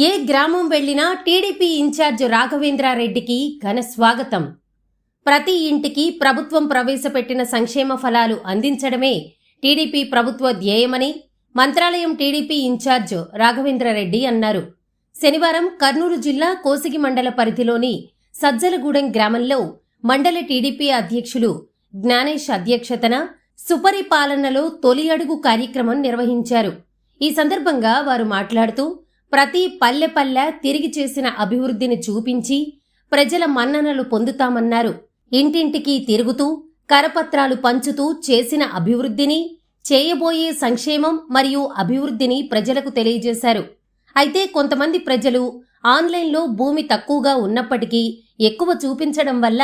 ఏ గ్రామం వెళ్ళినా TDP incharge రాఘవేంద్రారెడ్డికి ఘన స్వాగతం. ప్రతి ఇంటికి ప్రభుత్వం ప్రవేశపెట్టిన సంక్షేమ ఫలాలు అందించడమే టీడీపీ ప్రభుత్వ ధ్యేయమని మంత్రాలయం టీడీపీ ఇన్ఛార్జ్ రాఘవేంద్రారెడ్డి అన్నారు. శనివారం కర్నూలు జిల్లా కోసిగి మండల పరిధిలోని సజ్జలగూడెం గ్రామంలో మండల టీడీపీ అధ్యక్షులు జ్ఞానేష్ అధ్యక్షతన సుపరిపాలనలో తొలి అడుగు కార్యక్రమం నిర్వహించారు. ఈ సందర్భంగా వారు మాట్లాడుతూ ప్రతి పల్లె పల్లె తిరిగి చేసిన అభివృద్ధిని చూపించి ప్రజల మన్ననలు పొందుతామన్నారు. ఇంటింటికి తిరుగుతూ కరపత్రాలు పంచుతూ చేసిన అభివృద్ధిని చేయబోయే సంక్షేమం మరియు అభివృద్ధిని ప్రజలకు తెలియజేశారు. అయితే కొంతమంది ప్రజలు ఆన్లైన్లో భూమి తక్కువగా ఉన్నప్పటికీ ఎక్కువ చూపించడం వల్ల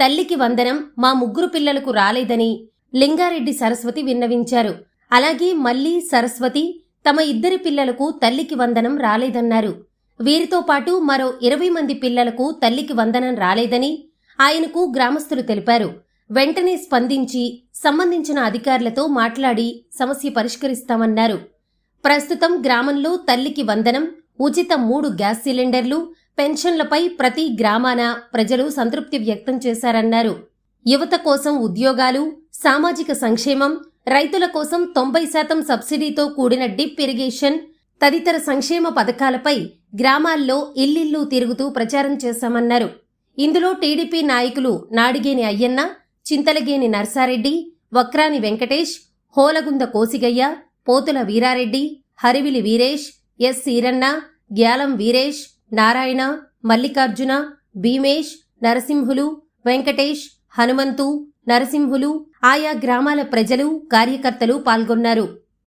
తల్లికి వందనం మా ముగ్గురు పిల్లలకు రాలేదని లింగారెడ్డి సరస్వతి విన్నవించారు. అలాగే మళ్ళీ సరస్వతి తమ ఇద్దరి పిల్లలకు తల్లికి వందనం రాలేదన్నారు. వీరితో పాటు మరో ఇరవై మంది పిల్లలకు తల్లికి వందనం రాలేదని ఆయనకు గ్రామస్తులు తెలిపారు. వెంటనే స్పందించి సంబంధించిన అధికారులతో మాట్లాడి సమస్య పరిష్కరిస్తామన్నారు. ప్రస్తుతం గ్రామంలో తల్లికి వందనం ఉచిత మూడు గ్యాస్ సిలిండర్లు పెన్షన్లపై ప్రతి గ్రామాన ప్రజలు సంతృప్తి వ్యక్తం చేశారన్నారు. యువత కోసం ఉద్యోగాలు సామాజిక సంక్షేమం రైతుల కోసం తొంభై శాతం సబ్సిడీతో కూడిన డిప్ ఇరిగేషన్ తదితర సంక్షేమ పథకాలపై గ్రామాల్లో ఇల్లిల్లు తిరుగుతూ ప్రచారం చేశామన్నారు. ఇందులో టీడీపీ నాయకులు నాడిగేని అయ్యన్న చింతలగేని నర్సారెడ్డి వక్రాని వెంకటేష్ హోలగుంద కోసిగయ్య పోతుల వీరారెడ్డి హరివిలి వీరేష్ ఎస్ సీరన్న గ్యాలం వీరేష్ నారాయణ మల్లికార్జున భీమేష్ నరసింహులు వెంకటేష్ హనుమంతు నరసింహులు ఆయా గ్రామాల ప్రజలు కార్యకర్తలు పాల్గొన్నారు.